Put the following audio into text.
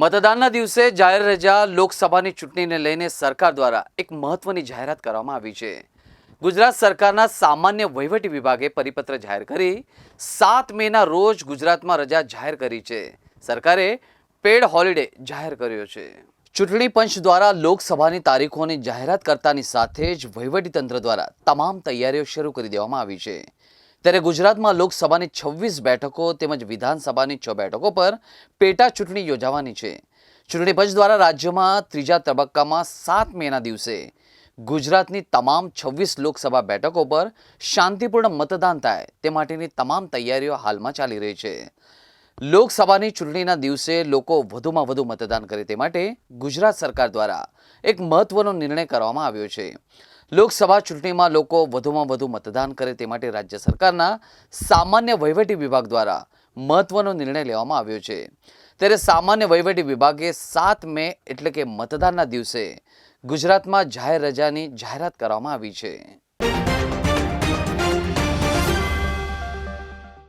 મતદાનના દિવસે જાહેર રજા લોકસભાની ચૂંટણીને લઈને સરકાર દ્વારા એક મહત્વની જાહેરાત કરવામાં આવી છે. ગુજરાત સરકારના સામાન્ય વહીવટી વિભાગે પરિપત્ર જાહેર કરી સાત મેના રોજ ગુજરાતમાં રજા જાહેર કરી છે. સરકારે પેડ હોલિડે જાહેર કર્યો છે. ચૂંટણી પંચ દ્વારા લોકસભાની તારીખોની જાહેરાત કરતાની સાથે જ વહીવટીતંત્ર દ્વારા તમામ તૈયારીઓ શરૂ કરી દેવામાં આવી છે. ત્યારે ગુજરાતમાં લોકસભાની છવ્વીસ બેઠકો તેમજ વિધાનસભાની છ બેઠકો પર પેટા ચૂંટણી યોજાવાની છે. ચૂંટણી પંચ દ્વારા રાજ્યમાં ત્રીજા તબક્કામાં સાત મેના દિવસે ગુજરાતની તમામ છવ્વીસ લોકસભા બેઠકો પર શાંતિપૂર્ણ મતદાન થાય તે માટેની તમામ તૈયારીઓ હાલમાં ચાલી રહી છે. લોકસભાની ચૂંટણીના દિવસે લોકો વધુમાં વધુ મતદાન કરે તે માટે ગુજરાત સરકાર દ્વારા એક મહત્વનો નિર્ણય કરવામાં આવ્યો છે. લોકસભા ચૂંટણીમાં લોકો વધુમાં વધુ મતદાન કરે તે માટે રાજ્ય સરકારના સામાન્ય વહીવટી વિભાગ દ્વારા મહત્વનો નિર્ણય લેવામાં આવ્યો છે. ત્યારે સામાન્ય વહીવટી વિભાગે સાત મે એટલે કે મતદાનના દિવસે ગુજરાતમાં જાહેર રજાની જાહેરાત કરવામાં આવી છે.